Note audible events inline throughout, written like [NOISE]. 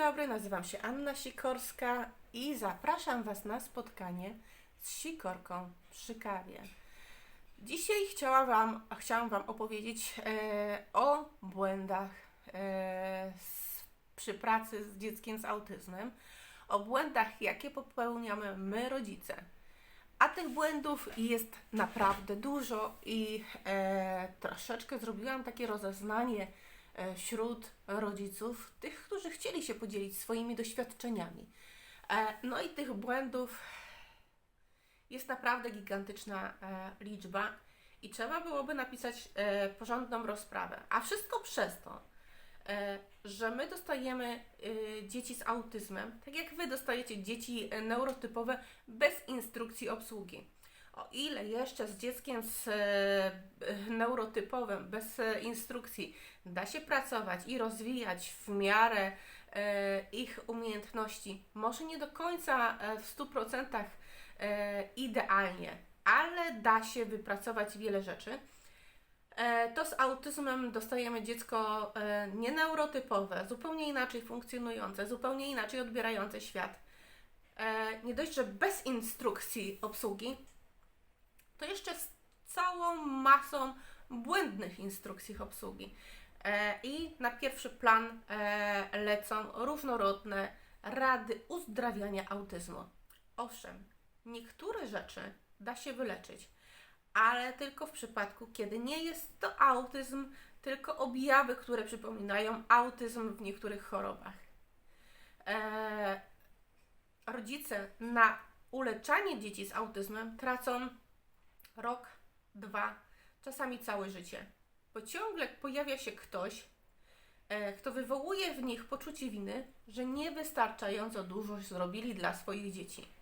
dobry, nazywam się Anna Sikorska i zapraszam Was na spotkanie z Sikorką przy kawie. Dzisiaj chciała wam, chciałam Wam opowiedzieć e, o błędach e, z, przy pracy z dzieckiem z autyzmem, o błędach, jakie popełniamy my, rodzice. A tych błędów jest naprawdę dużo i e, troszeczkę zrobiłam takie rozeznanie wśród rodziców, tych, którzy chcieli się podzielić swoimi doświadczeniami. E, no i tych błędów jest naprawdę gigantyczna e, liczba i trzeba byłoby napisać e, porządną rozprawę. A wszystko przez to, e, że my dostajemy e, dzieci z autyzmem, tak jak wy dostajecie dzieci e, neurotypowe bez instrukcji obsługi. O ile jeszcze z dzieckiem z e, e, neurotypowym, bez e, instrukcji, da się pracować i rozwijać w miarę ich umiejętności, może nie do końca w 100% e, idealnie, ale da się wypracować wiele rzeczy. To z autyzmem dostajemy dziecko nieneurotypowe, zupełnie inaczej funkcjonujące, zupełnie inaczej odbierające świat. Nie dość, że bez instrukcji obsługi, to jeszcze z całą masą błędnych instrukcji obsługi. E, I na pierwszy plan e, lecą różnorodne rady uzdrawiania autyzmu. Owszem, niektóre rzeczy da się wyleczyć, ale tylko w przypadku, kiedy nie jest to autyzm, tylko objawy, które przypominają autyzm w niektórych chorobach. E, rodzice na uleczanie dzieci z autyzmem tracą rok, dwa, czasami całe życie, bo ciągle pojawia się ktoś, e, kto wywołuje w nich poczucie winy, że niewystarczająco dużo zrobili dla swoich dzieci.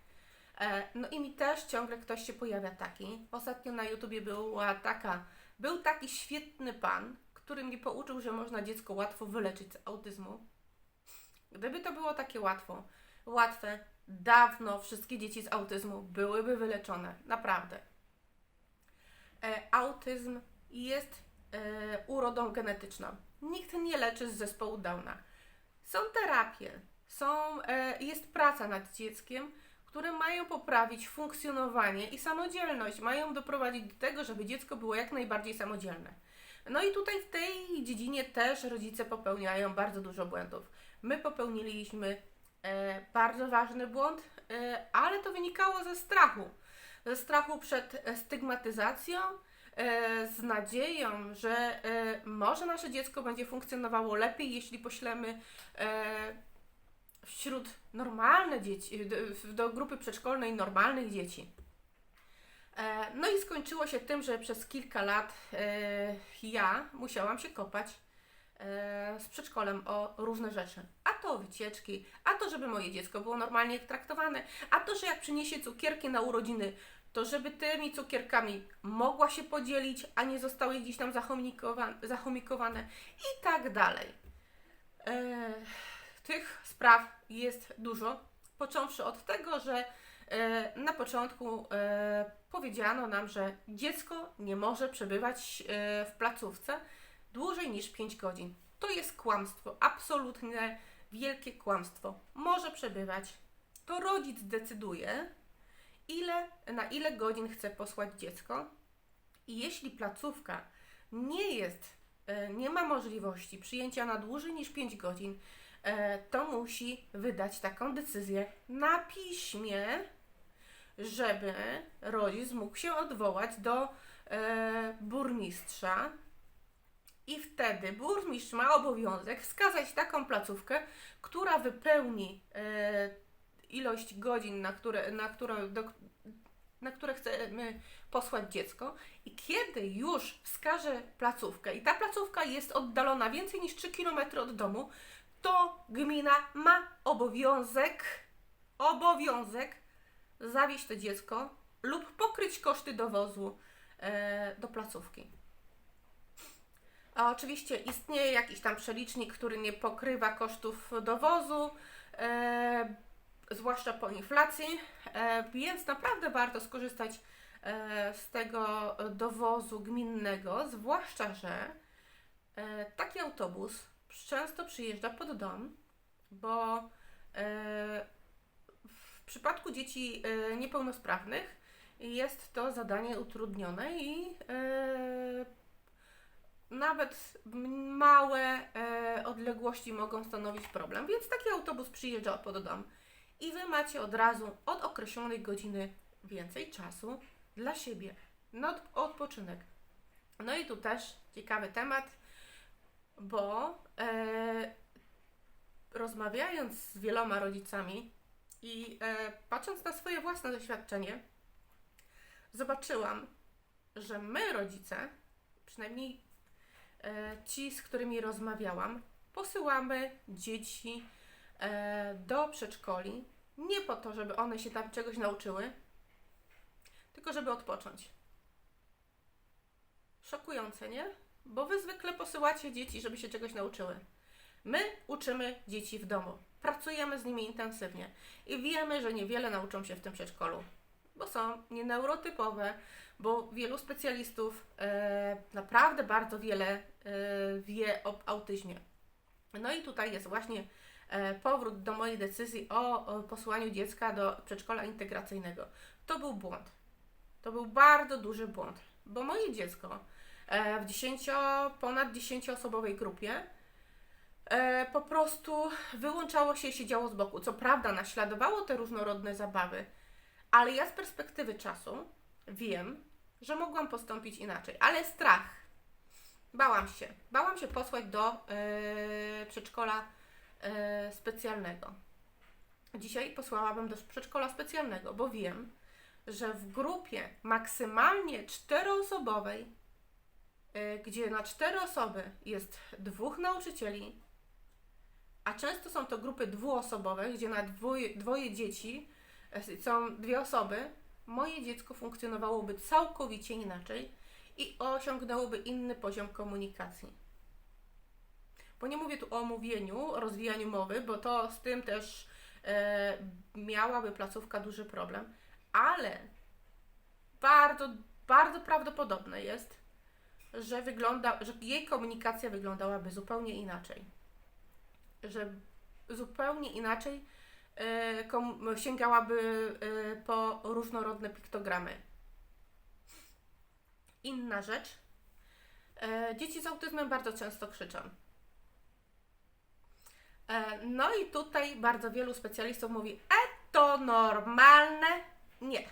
E, No i mi też ciągle ktoś się pojawia taki. Ostatnio na YouTubie była taka, był taki świetny pan, który mnie pouczył, że można dziecko łatwo wyleczyć z autyzmu. Gdyby to było takie łatwo, łatwe, dawno wszystkie dzieci z autyzmu byłyby wyleczone. Naprawdę. Autyzm jest e, urodą genetyczną. Nikt nie leczy z zespołu Downa. Są terapie, są, e, jest praca nad dzieckiem, które mają poprawić funkcjonowanie i samodzielność, mają doprowadzić do tego, żeby dziecko było jak najbardziej samodzielne. No i tutaj w tej dziedzinie też rodzice popełniają bardzo dużo błędów. My popełniliśmy e, bardzo ważny błąd, e, ale to wynikało ze strachu. Ze strachu przed e, stygmatyzacją, z nadzieją, że e, może nasze dziecko będzie funkcjonowało lepiej, jeśli poślemy e, wśród normalnych dzieci, do, grupy przedszkolnej normalnych dzieci. E, No i skończyło się tym, że przez kilka lat e, ja musiałam się kopać e, z przedszkolem o różne rzeczy. A to wycieczki, a to, żeby moje dziecko było normalnie traktowane, a to, że jak przyniesie cukierki na urodziny, to żeby tymi cukierkami mogła się podzielić, a nie zostały gdzieś tam zachomikowane, i tak dalej. E, tych spraw jest dużo, począwszy od tego, że e, na początku e, powiedziano nam, że dziecko nie może przebywać e, w placówce dłużej niż 5 godzin. To jest kłamstwo, absolutnie wielkie kłamstwo. Może przebywać. To rodzic decyduje, ile, na ile godzin chce posłać dziecko. I jeśli placówka nie jest, e, nie ma możliwości przyjęcia na dłużej niż 5 godzin, e, to musi wydać taką decyzję na piśmie, żeby rodzic mógł się odwołać do e, burmistrza. I wtedy burmistrz ma obowiązek wskazać taką placówkę, która wypełni ilość godzin, na które, na, które, do, na które chcemy posłać dziecko. I kiedy już wskaże placówkę, i ta placówka jest oddalona więcej niż 3 km od domu, to gmina ma obowiązek, obowiązek zawieźć to dziecko lub pokryć koszty dowozu e, do placówki. A oczywiście istnieje jakiś tam przelicznik, który nie pokrywa kosztów dowozu, e, zwłaszcza po inflacji, e, więc naprawdę warto skorzystać e, z tego dowozu gminnego, zwłaszcza, że e, taki autobus często przyjeżdża pod dom bo w przypadku dzieci niepełnosprawnych jest to zadanie utrudnione i nawet małe odległości mogą stanowić problem, więc taki autobus przyjeżdża pod dom i Wy macie od razu od określonej godziny więcej czasu dla siebie na od- odpoczynek. No i tu też ciekawy temat, bo e, rozmawiając z wieloma rodzicami i e, patrząc na swoje własne doświadczenie, zobaczyłam, że my, rodzice, przynajmniej e, ci, z którymi rozmawiałam, posyłamy dzieci do przedszkoli nie po to, żeby one się tam czegoś nauczyły, tylko żeby odpocząć. Szokujące, nie? Bo wy zwykle posyłacie dzieci, żeby się czegoś nauczyły. My uczymy dzieci w domu. Pracujemy z nimi intensywnie i wiemy, że niewiele nauczą się w tym przedszkolu, bo są nieneurotypowe, bo wielu specjalistów e, naprawdę bardzo wiele e, wie o autyzmie. No i tutaj jest właśnie e, powrót do mojej decyzji o, posłaniu dziecka do przedszkola integracyjnego. To był błąd. To był bardzo duży błąd, bo moje dziecko e, w 10, ponad 10-osobowej grupie e, po prostu wyłączało się i siedziało z boku. Co prawda naśladowało te różnorodne zabawy, ale ja z perspektywy czasu wiem, że mogłam postąpić inaczej. Ale strach. Bałam się. Bałam się posłać do e, przedszkola e, specjalnego. Dzisiaj posłałabym do przedszkola specjalnego, bo wiem, że w grupie maksymalnie czteroosobowej, y, gdzie na cztery osoby jest dwóch nauczycieli, a często są to grupy dwuosobowe, gdzie na dwoje, dwoje dzieci y, są dwie osoby, moje dziecko funkcjonowałoby całkowicie inaczej i osiągnęłoby inny poziom komunikacji. Bo nie mówię tu o mówieniu, rozwijaniu mowy, bo to z tym też e, miałaby placówka duży problem, ale bardzo, bardzo prawdopodobne jest, że wygląda, że jej komunikacja wyglądałaby zupełnie inaczej. Że zupełnie inaczej e, kom, sięgałaby e, po różnorodne piktogramy. Inna rzecz. E, dzieci z autyzmem bardzo często krzyczą. E, no i tutaj bardzo wielu specjalistów mówi, e to normalne? Nie.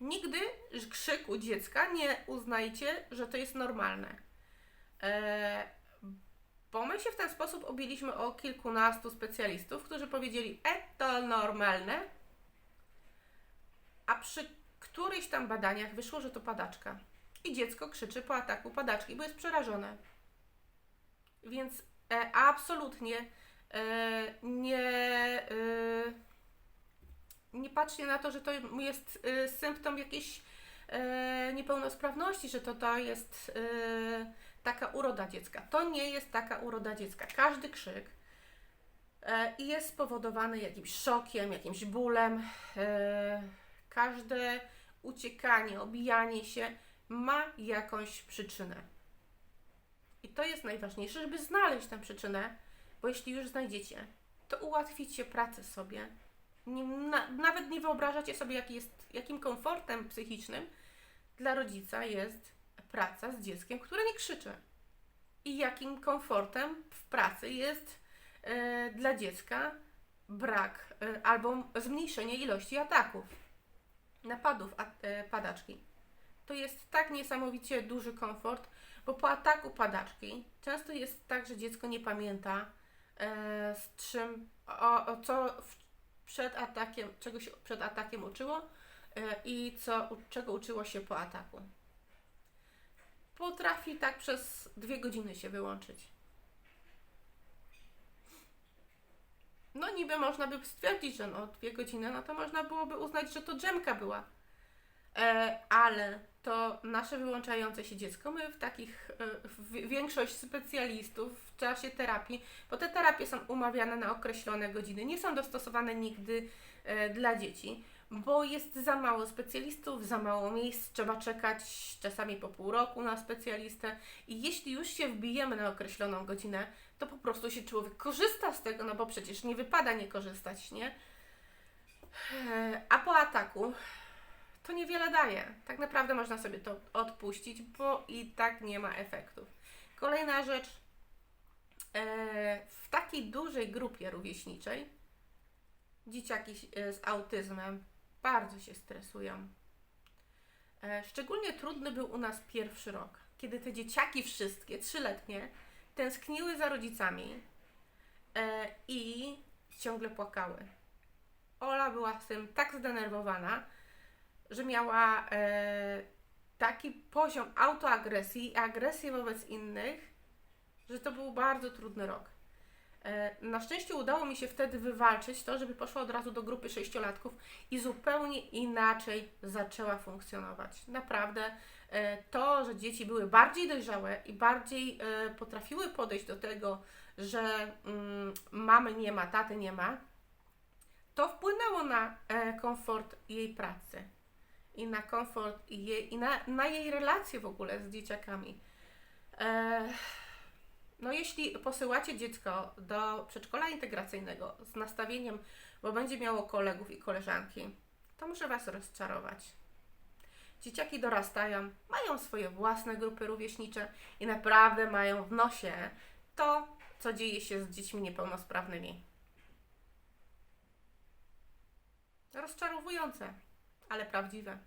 Nigdy krzyku dziecka nie uznajcie, że to jest normalne. E, bo my się w ten sposób obiliśmy o kilkunastu specjalistów, którzy powiedzieli, e to normalne, a przy którychś tam badaniach wyszło, że to padaczka. I dziecko krzyczy po ataku padaczki, bo jest przerażone. Więc absolutnie e, nie, e, nie patrzcie na to, że to jest e, symptom jakiejś e, niepełnosprawności, że to, to jest e, taka uroda dziecka. To nie jest taka uroda dziecka. Każdy krzyk e, jest spowodowany jakimś szokiem, jakimś bólem. E, każde uciekanie, obijanie się ma jakąś przyczynę. I to jest najważniejsze, żeby znaleźć tę przyczynę, bo jeśli już znajdziecie, to ułatwicie pracę sobie. Nie, na, nawet nie wyobrażacie sobie, jaki jest, jakim komfortem psychicznym dla rodzica jest praca z dzieckiem, które nie krzyczy. I jakim komfortem w pracy jest e, dla dziecka brak e, albo zmniejszenie ilości ataków, napadów a, e, padaczki. To jest tak niesamowicie duży komfort, bo po ataku padaczki często jest tak, że dziecko nie pamięta e, z czym, o, o co w, przed atakiem, czego się przed atakiem uczyło e, i co, u- czego uczyło się po ataku. Potrafi tak przez dwie godziny się wyłączyć. No niby można by stwierdzić, że no dwie godziny, no to można byłoby uznać, że to drzemka była. E, ale to nasze wyłączające się dziecko, my w takich, e, w, większość specjalistów w czasie terapii, bo te terapie są umawiane na określone godziny, nie są dostosowane nigdy e, dla dzieci, bo jest za mało specjalistów, za mało miejsc, trzeba czekać czasami po pół roku na specjalistę i jeśli już się wbijemy na określoną godzinę, to po prostu się człowiek korzysta z tego, no bo przecież nie wypada nie korzystać, nie? A po ataku to niewiele daje. Tak naprawdę można sobie to odpuścić, bo i tak nie ma efektów. Kolejna rzecz. e, W takiej dużej grupie rówieśniczej dzieciaki e, z autyzmem bardzo się stresują. E, Szczególnie trudny był u nas pierwszy rok, kiedy te dzieciaki wszystkie, trzyletnie, tęskniły za rodzicami e, i ciągle płakały. Ola była z tym tak zdenerwowana, że miała e, taki poziom autoagresji i agresji wobec innych, że to był bardzo trudny rok. E, na szczęście udało mi się wtedy wywalczyć to, żeby poszła od razu do grupy sześciolatków i zupełnie inaczej zaczęła funkcjonować. Naprawdę e, to, że dzieci były bardziej dojrzałe i bardziej e, potrafiły podejść do tego, że mm, mamy nie ma, taty nie ma, to wpłynęło na e, komfort jej pracy i na komfort i, jej, i na, na jej relacje w ogóle z dzieciakami. E, no jeśli posyłacie dziecko do przedszkola integracyjnego z nastawieniem, bo będzie miało kolegów i koleżanki, to muszę Was rozczarować. Dzieciaki dorastają, mają swoje własne grupy rówieśnicze i naprawdę mają w nosie to, co dzieje się z dziećmi niepełnosprawnymi. Rozczarowujące, ale prawdziwe.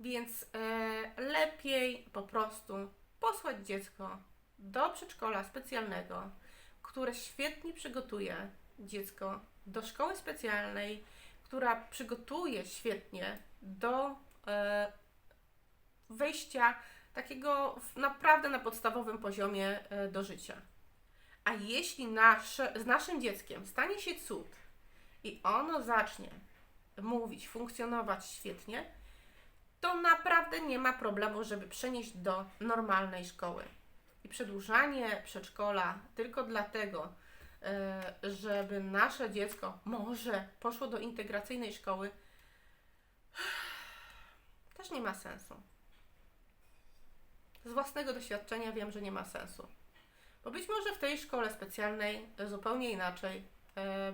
Więc e, lepiej po prostu posłać dziecko do przedszkola specjalnego, które świetnie przygotuje dziecko do szkoły specjalnej, która przygotuje świetnie do e, wejścia takiego naprawdę na podstawowym poziomie e, do życia. A jeśli z naszym dzieckiem stanie się cud i ono zacznie mówić, funkcjonować świetnie, to naprawdę nie ma problemu, żeby przenieść do normalnej szkoły. I przedłużanie przedszkola tylko dlatego, e, żeby nasze dziecko może poszło do integracyjnej szkoły, [SIGHS] też nie ma sensu. Z własnego doświadczenia wiem, że nie ma sensu. Bo być może w tej szkole specjalnej zupełnie inaczej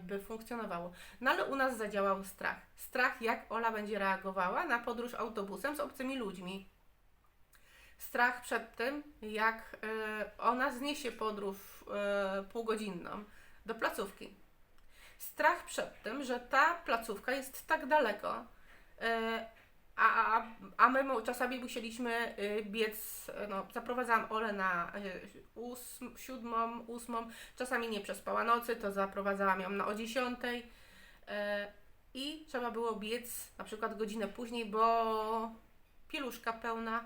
by funkcjonowało. No ale u nas zadziałał strach. Strach, jak Ola będzie reagowała na podróż autobusem z obcymi ludźmi. Strach przed tym, jak e, ona zniesie podróż e, półgodzinną do placówki. Strach przed tym, że ta placówka jest tak daleko, e, a, a, a my czasami musieliśmy y, biec, no, zaprowadzałam Olę na y, ósm, siódmą, ósmą, czasami nie przespała nocy, to zaprowadzałam ją na o dziesiątej y, i trzeba było biec na przykład godzinę później, bo pieluszka pełna.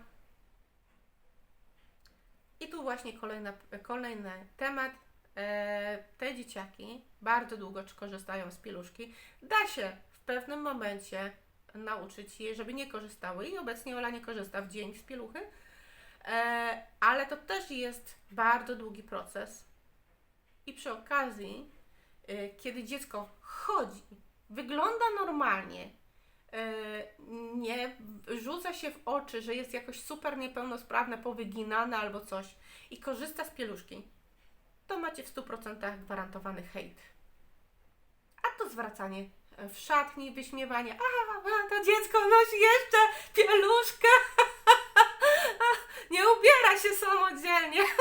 I tu właśnie kolejna, kolejny temat. Te dzieciaki bardzo długo korzystają z pieluszki. Da się w pewnym momencie nauczyć je, żeby nie korzystały i obecnie Ola nie korzysta w dzień z pieluchy, e, ale to też jest bardzo długi proces. I przy okazji, e, kiedy dziecko chodzi, wygląda normalnie, e, nie rzuca się w oczy, że jest jakoś super niepełnosprawne, powyginane albo coś i korzysta z pieluszki, to macie w 100% gwarantowany hejt. A to zwracanie w szatni, wyśmiewanie. A, a to dziecko nosi jeszcze pieluszkę. [LAUGHS] Nie ubiera się samodzielnie. [LAUGHS]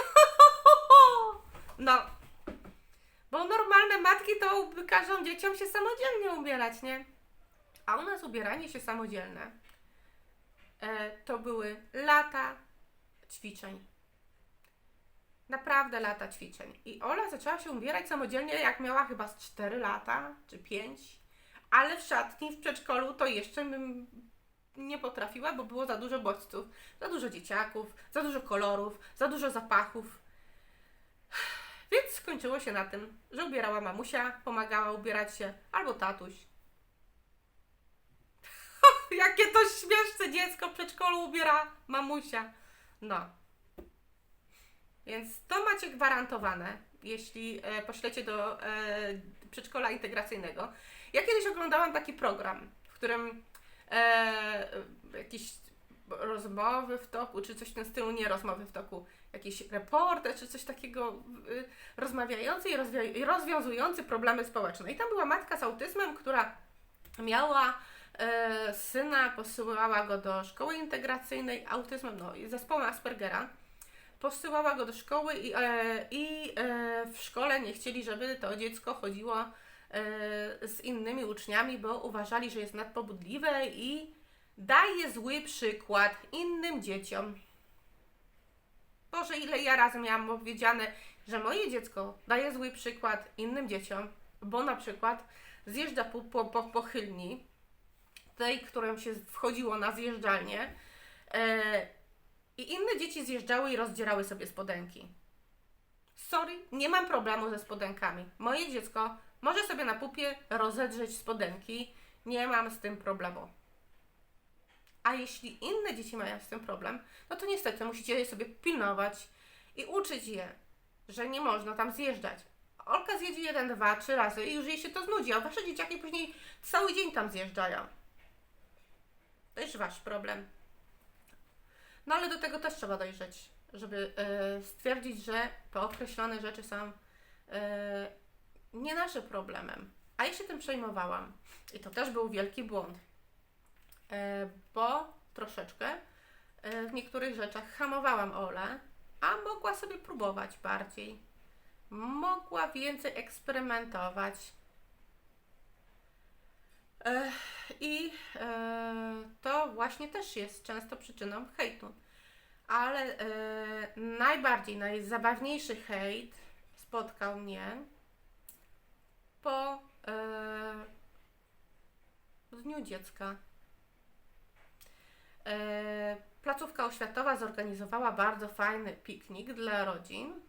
No. Bo normalne matki to każą dzieciom się samodzielnie ubierać, nie? A u nas ubieranie się samodzielne e, to były lata ćwiczeń. Naprawdę lata ćwiczeń. I Ola zaczęła się ubierać samodzielnie, jak miała chyba z 4 lata czy 5 ale w szatni, w przedszkolu to jeszcze bym nie potrafiła, bo było za dużo bodźców, za dużo dzieciaków, za dużo kolorów, za dużo zapachów. [SIGHS] Więc skończyło się na tym, że ubierała mamusia, pomagała ubierać się, albo tatuś. [LAUGHS] Jakie to śmieszne dziecko w przedszkolu ubiera mamusia. No. Więc to macie gwarantowane, jeśli e, poślecie do e, przedszkola integracyjnego. Ja kiedyś oglądałam taki program, w którym e, jakieś rozmowy w toku, czy coś w tym stylu, nie rozmowy w toku, jakiś reporter czy coś takiego y, rozmawiający i, rozwia- rozwiązujący problemy społeczne. I tam była matka z autyzmem, która miała e, syna, posyłała go do szkoły integracyjnej autyzmem, no i zespołem Aspergera. Posyłała go do szkoły i, e, i e, w szkole nie chcieli, żeby to dziecko chodziło z innymi uczniami, bo uważali, że jest nadpobudliwe i daje zły przykład innym dzieciom. Boże, ile ja razy miałam powiedziane, że moje dziecko daje zły przykład innym dzieciom, bo na przykład zjeżdża po, po, po pochylni, tej, którą się wchodziło na zjeżdżalnię, e, i inne dzieci zjeżdżały i rozdzierały sobie spodenki. Sorry, nie mam problemu ze spodenkami. Moje dziecko może sobie na pupie rozedrzeć spodenki, nie mam z tym problemu. A jeśli inne dzieci mają z tym problem, no to niestety musicie je sobie pilnować i uczyć je, że nie można tam zjeżdżać. Olka zjedzie jeden, dwa, trzy razy i już jej się to znudzi, a wasze dzieciaki później cały dzień tam zjeżdżają. To jest wasz problem. No ale do tego też trzeba dojrzeć, żeby e, stwierdzić, że określone rzeczy są e, nie naszym problemem. A ja się tym przejmowałam. I to też był wielki błąd. E, bo troszeczkę e, w niektórych rzeczach hamowałam Olę, a mogła sobie próbować bardziej. Mogła więcej eksperymentować. E, I to właśnie też jest często przyczyną hejtu. Ale najbardziej, najzabawniejszy hejt spotkał mnie po e, Dniu Dziecka. E, placówka oświatowa zorganizowała bardzo fajny piknik dla rodzin.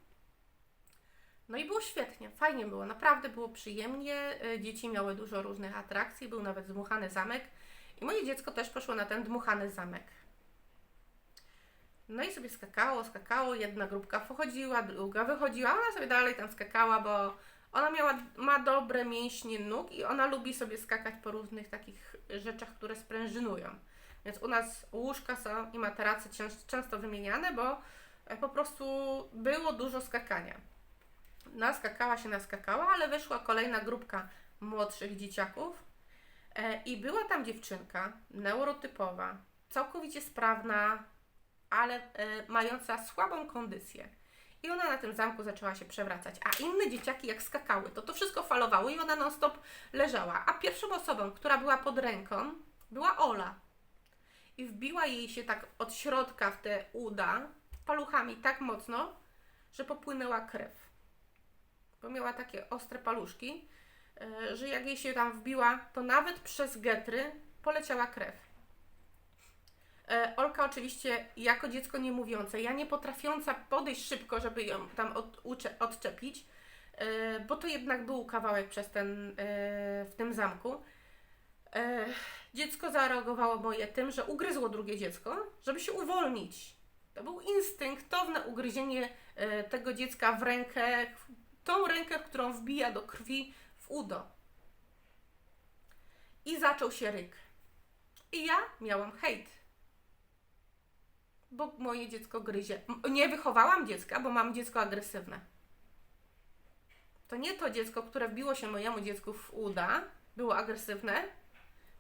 No i było świetnie, fajnie było, naprawdę było przyjemnie. E, Dzieci miały dużo różnych atrakcji, był nawet dmuchany zamek i moje dziecko też poszło na ten dmuchany zamek. No i sobie skakało, skakało, jedna grupka wchodziła, druga wychodziła, ona sobie dalej tam skakała, bo ona miała, ma dobre mięśnie nóg i ona lubi sobie skakać po różnych takich rzeczach, które sprężynują. Więc u nas łóżka są i materace często wymieniane, bo e, po prostu było dużo skakania. Naskakała się, naskakała, ale wyszła kolejna grupka młodszych dzieciaków e, i była tam dziewczynka neurotypowa, całkowicie sprawna, ale e, mająca słabą kondycję. I ona na tym zamku zaczęła się przewracać. A inne dzieciaki jak skakały, to to wszystko falowało i ona non stop leżała. A pierwszą osobą, która była pod ręką, była Ola. I wbiła jej się tak od środka w te uda paluchami tak mocno, że popłynęła krew. Bo miała takie ostre paluszki, e, że jak jej się tam wbiła, to nawet przez getry poleciała krew. E, Olka oczywiście jako dziecko nie mówiące, ja nie potrafiąca podejść szybko, żeby ją tam od, ucze, odczepić, e, bo to jednak był kawałek przez ten, e, w tym zamku. Dziecko zareagowało moje tym, że ugryzło drugie dziecko, żeby się uwolnić. To był instynktowne ugryzienie tego dziecka w rękę, tą rękę, którą wbija do krwi w udo. I zaczął się ryk. I ja miałam hejt bo moje dziecko gryzie. Nie wychowałam dziecka, bo mam dziecko agresywne. To nie to dziecko, które wbiło się mojemu dziecku w uda, było agresywne,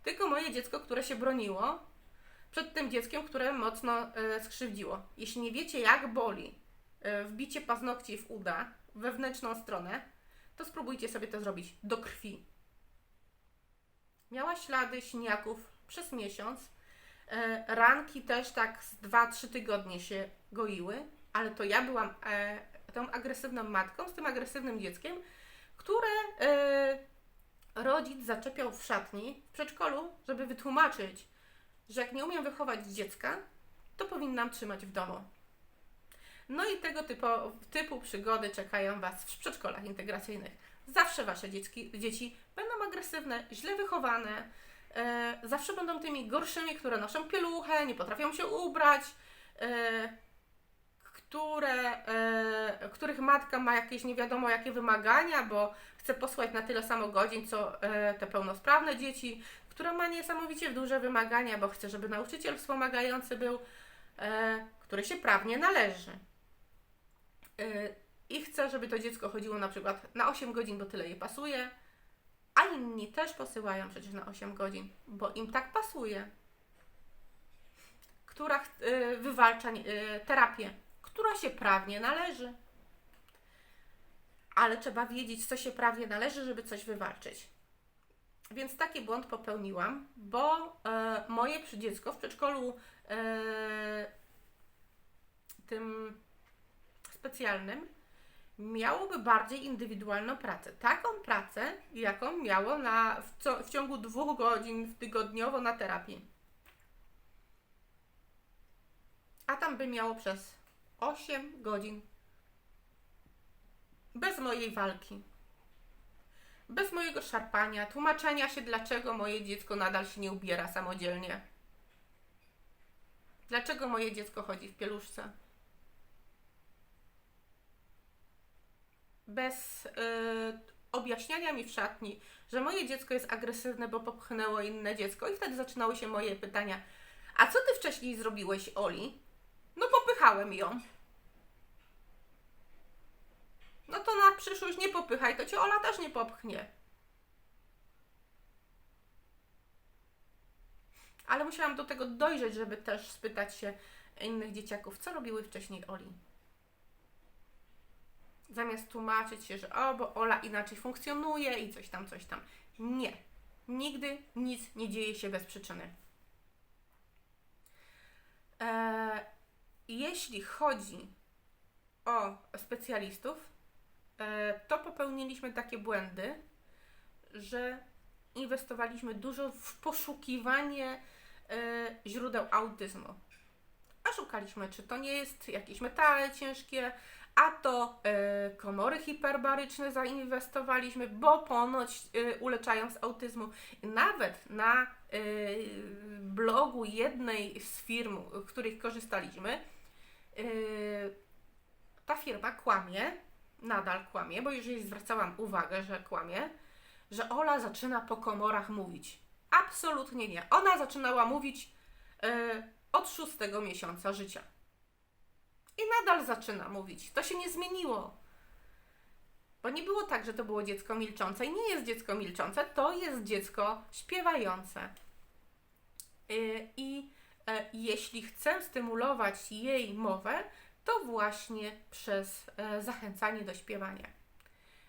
tylko moje dziecko, które się broniło przed tym dzieckiem, które mocno e, skrzywdziło. Jeśli nie wiecie, jak boli e, wbicie paznokci w uda, wewnętrzną stronę, to spróbujcie sobie to zrobić do krwi. Miała ślady siniaków przez miesiąc, ranki też tak z 2-3 tygodnie się goiły, ale to ja byłam e, tą agresywną matką z tym agresywnym dzieckiem, które e, rodzic zaczepiał w szatni, w przedszkolu, żeby wytłumaczyć, że jak nie umiem wychować dziecka, to powinnam trzymać w domu. No i tego typu, typu przygody czekają Was w przedszkolach integracyjnych. Zawsze Wasze dziecki, dzieci będą agresywne, źle wychowane, e, zawsze będą tymi gorszymi, które noszą pieluchę, nie potrafią się ubrać, e, które, e, których matka ma jakieś nie wiadomo jakie wymagania, bo chce posłać na tyle samo godzin, co e, te pełnosprawne dzieci, która ma niesamowicie duże wymagania, bo chce, żeby nauczyciel wspomagający był, e, który się prawnie należy. i chcę, żeby to dziecko chodziło na przykład na 8 godzin, bo tyle jej pasuje, a inni też posyłają przecież na 8 godzin, bo im tak pasuje. Która y, wywalcza y, terapię, która się prawnie należy. Ale trzeba wiedzieć, co się prawnie należy, żeby coś wywalczyć. Więc taki błąd popełniłam, bo e, moje dziecko w przedszkolu e, tym specjalnym miałoby bardziej indywidualną pracę. Taką pracę, jaką miało na, w, co, w ciągu dwóch godzin w tygodniowo na terapii. A tam by miało przez 8 godzin. Bez mojej walki. Bez mojego szarpania, tłumaczenia się, dlaczego moje dziecko nadal się nie ubiera samodzielnie. Dlaczego moje dziecko chodzi w pieluszce. Bez y, objaśniania mi w szatni, że moje dziecko jest agresywne, bo popchnęło inne dziecko, i wtedy zaczynały się moje pytania: A co ty wcześniej zrobiłeś, Oli? No, popychałem ją. No to na przyszłość nie popychaj, to cię Ola też nie popchnie. Ale musiałam do tego dojrzeć, żeby też spytać się innych dzieciaków, co robiły wcześniej Oli. Zamiast tłumaczyć się, że o, bo Ola inaczej funkcjonuje i coś tam, coś tam. Nie. Nigdy nic nie dzieje się bez przyczyny. Eee, jeśli chodzi o specjalistów, e, to popełniliśmy takie błędy, że inwestowaliśmy dużo w poszukiwanie e, źródeł autyzmu. A szukaliśmy, czy to nie jest jakieś metale ciężkie, a to e, komory hiperbaryczne zainwestowaliśmy, bo ponoć e, uleczają z autyzmu. Nawet na e, blogu jednej z firm, w których korzystaliśmy, e, ta firma kłamie, nadal kłamie, bo już jej zwracałam uwagę, że kłamie, że Ola zaczyna po komorach mówić. Absolutnie nie. Ona zaczynała mówić e, od szóstego miesiąca życia. I nadal zaczyna mówić. To się nie zmieniło. Bo nie było tak, że to było dziecko milczące i nie jest dziecko milczące, to jest dziecko śpiewające. Y, I e, jeśli chcę stymulować jej mowę, to właśnie przez e, zachęcanie do śpiewania.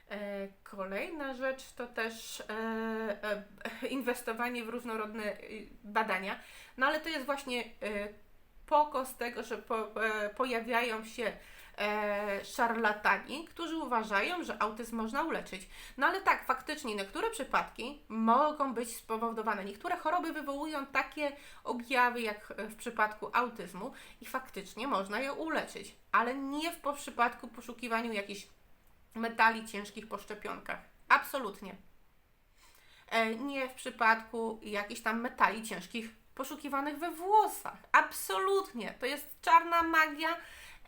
E, Kolejna rzecz to też inwestowanie w różnorodne y, badania, no ale to jest właśnie e, pokos tego, że po, e, pojawiają się e, szarlatani, którzy uważają, że autyzm można uleczyć. No ale tak, faktycznie niektóre przypadki mogą być spowodowane. Niektóre choroby wywołują takie objawy jak w przypadku autyzmu i faktycznie można je uleczyć, ale nie w przypadku poszukiwaniu jakichś metali ciężkich po szczepionkach. Absolutnie. E, Nie w przypadku jakichś tam metali ciężkich poszukiwanych we włosach. Absolutnie. To jest czarna magia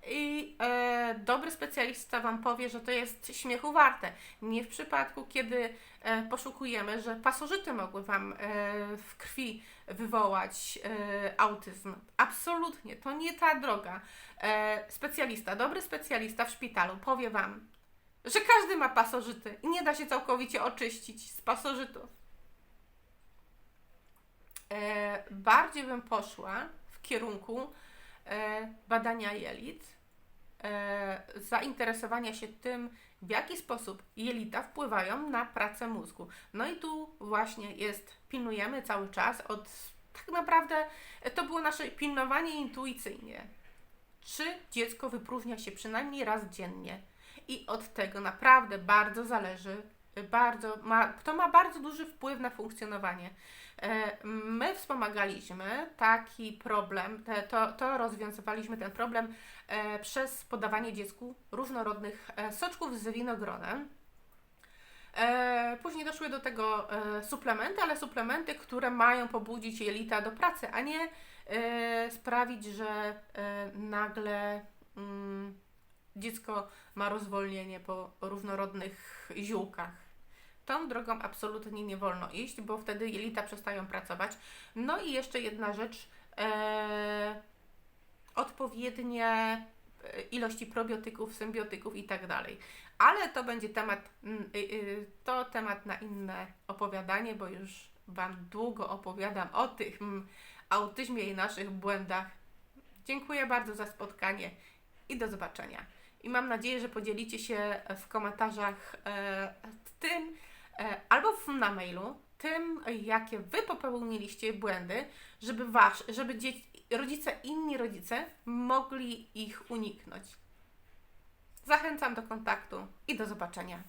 i e, dobry specjalista Wam powie, że to jest śmiechu warte. Nie w przypadku, kiedy e, poszukujemy, że pasożyty mogły Wam e, w krwi wywołać e, autyzm. Absolutnie. To nie ta droga. E, specjalista, dobry specjalista w szpitalu powie Wam, że każdy ma pasożyty i nie da się całkowicie oczyścić z pasożytów. E, bardziej bym poszła w kierunku e, badania jelit, e, zainteresowania się tym, w jaki sposób jelita wpływają na pracę mózgu. No i tu właśnie jest, pilnujemy cały czas od, tak naprawdę e, to było nasze pilnowanie intuicyjnie. Czy dziecko wypróżnia się przynajmniej raz dziennie? I od tego naprawdę bardzo zależy, bardzo ma, to ma bardzo duży wpływ na funkcjonowanie. E, My wspomagaliśmy taki problem, te, to, to rozwiązywaliśmy ten problem e, przez podawanie dziecku różnorodnych e, soczków z winogronem. Później doszły do tego suplementy, ale suplementy, które mają pobudzić jelita do pracy, a nie sprawić, że nagle mm, dziecko ma rozwolnienie po różnorodnych ziółkach. Tą drogą absolutnie nie wolno iść, bo wtedy jelita przestają pracować. No i jeszcze jedna rzecz, e, odpowiednie e, ilości probiotyków, symbiotyków i tak dalej. Ale to będzie temat, y, y, to temat na inne opowiadanie, bo już Wam długo opowiadam o tym autyzmie i naszych błędach. Dziękuję bardzo za spotkanie i do zobaczenia. I mam nadzieję, że podzielicie się w komentarzach e, tym e, albo na mailu, tym, jakie Wy popełniliście błędy, żeby wasz, żeby dzieci, rodzice, inni rodzice mogli ich uniknąć. Zachęcam do kontaktu i do zobaczenia.